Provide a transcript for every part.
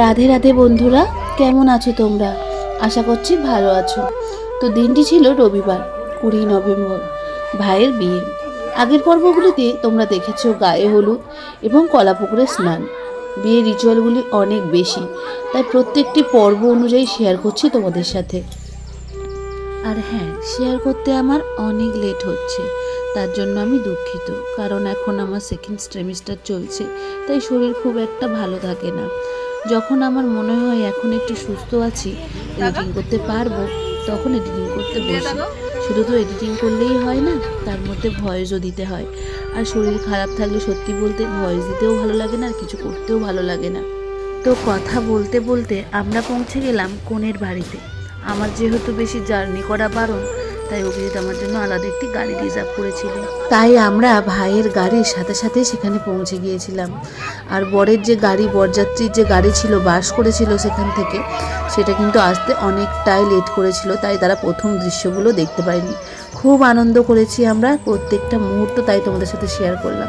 রাধে রাধে বন্ধুরা, কেমন আছো তোমরা? আশা করছি ভালো আছো। তো দিনটি ছিল রবিবার, কুড়ি নভেম্বর, ভাইয়ের বিয়ে। আগের পর্বগুলিতে তোমরা দেখেছ গায়ে হলুদ এবং কলাপুকুরে স্নান। বিয়ের রিচুয়ালগুলি অনেক বেশি, তাই প্রত্যেকটি পর্ব অনুযায়ী শেয়ার করছি তোমাদের সাথে। আর হ্যাঁ শেয়ার করতে আমার অনেক লেট হচ্ছে, তার জন্য আমি দুঃখিত, কারণ এখন আমার সেকেন্ড সেমিস্টার চলছে, তাই শরীর খুব একটা ভালো থাকে না। যখন আমার মনে হয় এখন একটু সুস্থ আছি এডিটিং করতে পারব, তখন এডিটিং করতে বসি। শুধু তো এডিটিং করলেই হয় না, তার মধ্যে ভয়েসও দিতে হয়। আর শরীর খারাপ থাকলে সত্যি বলতে ভয়েস দিতেও ভালো লাগে না, আর কিছু করতেও ভালো লাগে না। তো কথা বলতে বলতে আমরা পৌঁছে গেলাম কনের বাড়িতে। আমার যেহেতু বেশি জার্নি করা বারণ তাই অভিজিৎ আমার জন্য আলাদা একটি গাড়ি রিজার্ভ করেছিল। তাই আমরা ভাইয়ের গাড়ির সাথে সাথে সেখানে পৌঁছে গিয়েছিলাম। আর বরের যে গাড়ি, বরযাত্রীর যে গাড়ি ছিল, বাস করেছিল সেখান থেকে, সেটা কিন্তু আসতে অনেকটাই লেট করেছিল, তাই তারা প্রথম দৃশ্যগুলো দেখতে পায়নি। খুব আনন্দ করেছি আমরা প্রত্যেকটা মুহূর্ত তাই তোমাদের সাথে শেয়ার করলাম।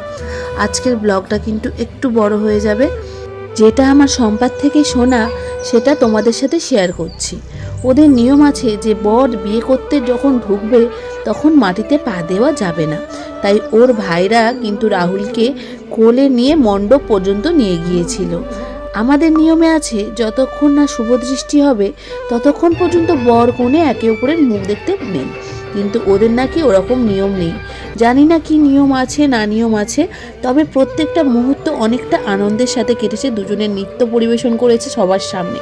আজকের ব্লগটা কিন্তু একটু বড় হয়ে যাবে। যেটা আমার সম্পাদ থেকে শোনা, সেটা তোমাদের সাথে শেয়ার করছি। ওদের নিয়ম আছে যে বর বিয়ে করতে যখন ঢুকবে, তখন মাটিতে পা দেওয়া যাবে না। তাই ওর ভাইরা কিন্তু রাহুলকে কোলে নিয়ে মণ্ডপ পর্যন্ত নিয়ে গিয়েছিল। আমাদের নিয়মে আছে, যতক্ষণ না শুভ দৃষ্টি হবে, ততক্ষণ পর্যন্ত বর কোণে একে অপরের মুখ দেখতে নেই। কিন্তু ওদের নাকি ওরকম নিয়ম নেই। জানি না কি নিয়ম আছে, না নিয়ম আছে, তবে প্রত্যেকটা মুহূর্ত অনেকটা আনন্দের সাথে কেটেছে দুজনের নৃত্য পরিবেশন করেছে সবার সামনে।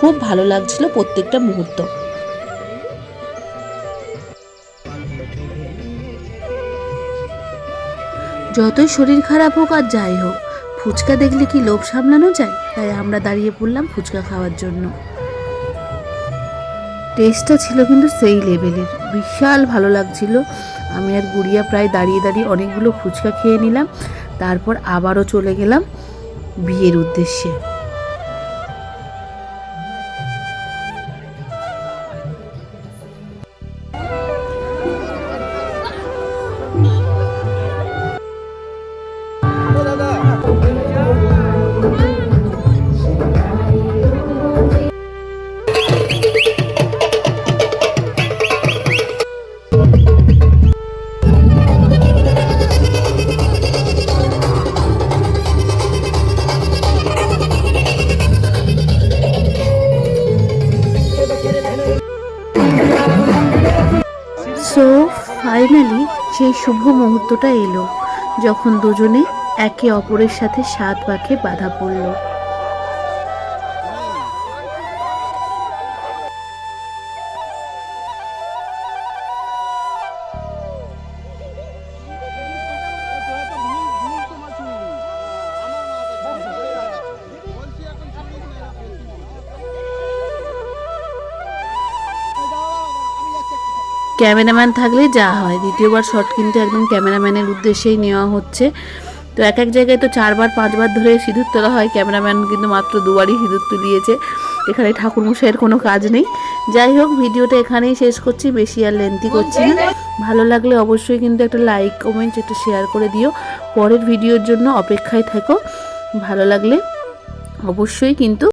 খুব ভালো লাগছিল প্রত্যেকটা মুহূর্ত। যতই শরীর খারাপ হোক আর যাই হোক, ফুচকা দেখলে কি লোভ সামলানো যায়? তাই আমরা দাঁড়িয়ে পড়লাম ফুচকা খাওয়ার জন্য। টেস্টটা ছিল কিন্তু সেই লেভেলের। বিশাল ভালো লাগছিল। আমি আর গুড়িয়া প্রায় দাঁড়িয়ে দাঁড়িয়ে অনেকগুলো ফুচকা খেয়ে নিলাম। তারপর আবারও চলে গেলাম বিয়ের উদ্দেশ্যে। সো, ফাইনালি সেই শুভ মুহূর্তটা এলো, যখন দুজনে একে অপরের সাথে সাত পাখে বাধা পড়ল। ক্যামেরাম্যান থাকলে যা হয়। দ্বিতীয়বার শট কিন্তু একদম ক্যামেরাম্যানের উদ্দেশ্যেই নেওয়া হচ্ছে। তো এক এক জায়গায় তো চারবার, পাঁচবার ধরে সিঁদুর তোলা হয়। ক্যামেরাম্যান কিন্তু মাত্র দুবারই সিঁদুর তুলিয়েছে। এখানে ঠাকুরমশাইয়ের কোনো কাজ নেই। যাই হোক, ভিডিওটা এখানেই শেষ করছি। বেশি আর লেন্থি করছি না। ভালো লাগলে অবশ্যই কিন্তু একটা লাইক কমেন্ট একটু শেয়ার করে দিও। পরের ভিডিওর জন্য অপেক্ষায় থেকো। ভালো লাগলে অবশ্যই কিন্তু